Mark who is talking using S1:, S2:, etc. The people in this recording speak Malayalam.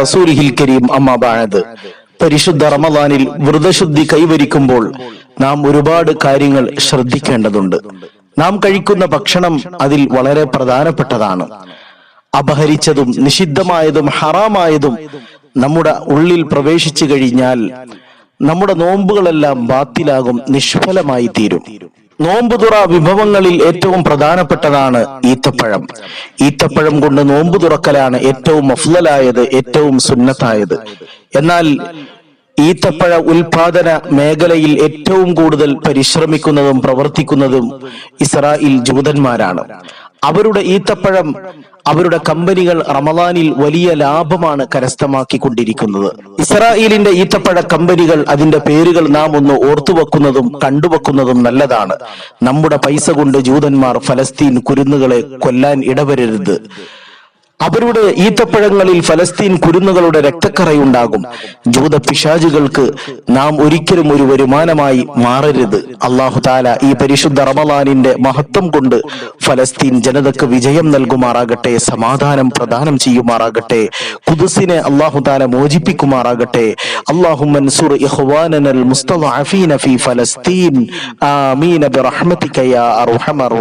S1: റസൂലിഹിൽ കരീം പരിശുദ്ധ റമദാനിൽ വ്രതശുദ്ധി കൈവരിക്കുമ്പോൾ നാം ഒരുപാട് കാര്യങ്ങൾ ശ്രദ്ധിക്കേണ്ടതുണ്ട്. നാം കഴിക്കുന്ന ഭക്ഷണം അതിൽ വളരെ പ്രധാനപ്പെട്ടതാണ്. അപഹരിച്ചതും നിഷിദ്ധമായതും ഹറാമായതും നമ്മുടെ ഉള്ളിൽ പ്രവേശിച്ചു കഴിഞ്ഞാൽ നമ്മുടെ നോമ്പുകളെല്ലാം ബാത്തിലാകും നിഷ്ഫലമായി തീരും. നോമ്പുതുറ വിഭവങ്ങളിൽ ഏറ്റവും പ്രധാനപ്പെട്ടതാണ് ഈത്തപ്പഴം. ഈത്തപ്പഴം കൊണ്ട് നോമ്പു തുറക്കലാണ് ഏറ്റവും അഫ്ലലായത് ഏറ്റവും സുന്നത്തായത്. എന്നാൽ ഈത്തപ്പഴ ഉൽപാദന മേഖലയിൽ ഏറ്റവും കൂടുതൽ പരിശ്രമിക്കുന്നതും പ്രവർത്തിക്കുന്നതും ഇസ്രായേൽ ജൂതന്മാരാണ്. അവരുടെ ഈത്തപ്പഴം അവരുടെ കമ്പനികൾ റമദാനിൽ വലിയ ലാഭമാണ് കരസ്ഥമാക്കിക്കൊണ്ടിരിക്കുന്നത്. ഇസ്രായേലിന്റെ ഈത്തപ്പഴ കമ്പനികൾ അതിന്റെ പേരുകൾ നാം ഒന്ന് ഓർത്തുവെക്കുന്നതും കണ്ടുവെക്കുന്നതും നല്ലതാണ്. നമ്മുടെ പൈസ കൊണ്ട് ജൂതന്മാർ ഫലസ്തീൻ കുരുന്നുകളെ കൊല്ലാൻ ഇടവരരുത്. അവരുടെ ഈത്തപ്പഴങ്ങളിൽ ഫലസ്തീൻ കുരുന്നുകളുടെ രക്തക്കറയുണ്ടാകും. ജൂത പിശാചുകൾക്ക് നാം ഒരിക്കലും ഒരു വരുമാനമായി മാറരുത്. അള്ളാഹു താല ഈ പരിശുദ്ധ റമലാനിന്റെ മഹത്വം കൊണ്ട് ഫലസ്തീൻ ജനതക്ക് വിജയം നൽകുമാറാകട്ടെ സമാധാനം പ്രദാനം ചെയ്യുമാറാകട്ടെ കുദുസിനെ അള്ളാഹു താല മോചിപ്പിക്കുമാറാകട്ടെ. അള്ളാഹു മൻസൂർ ഫലസ്തീൻ. ബിറഹ്മതിക യാ അർഹമർ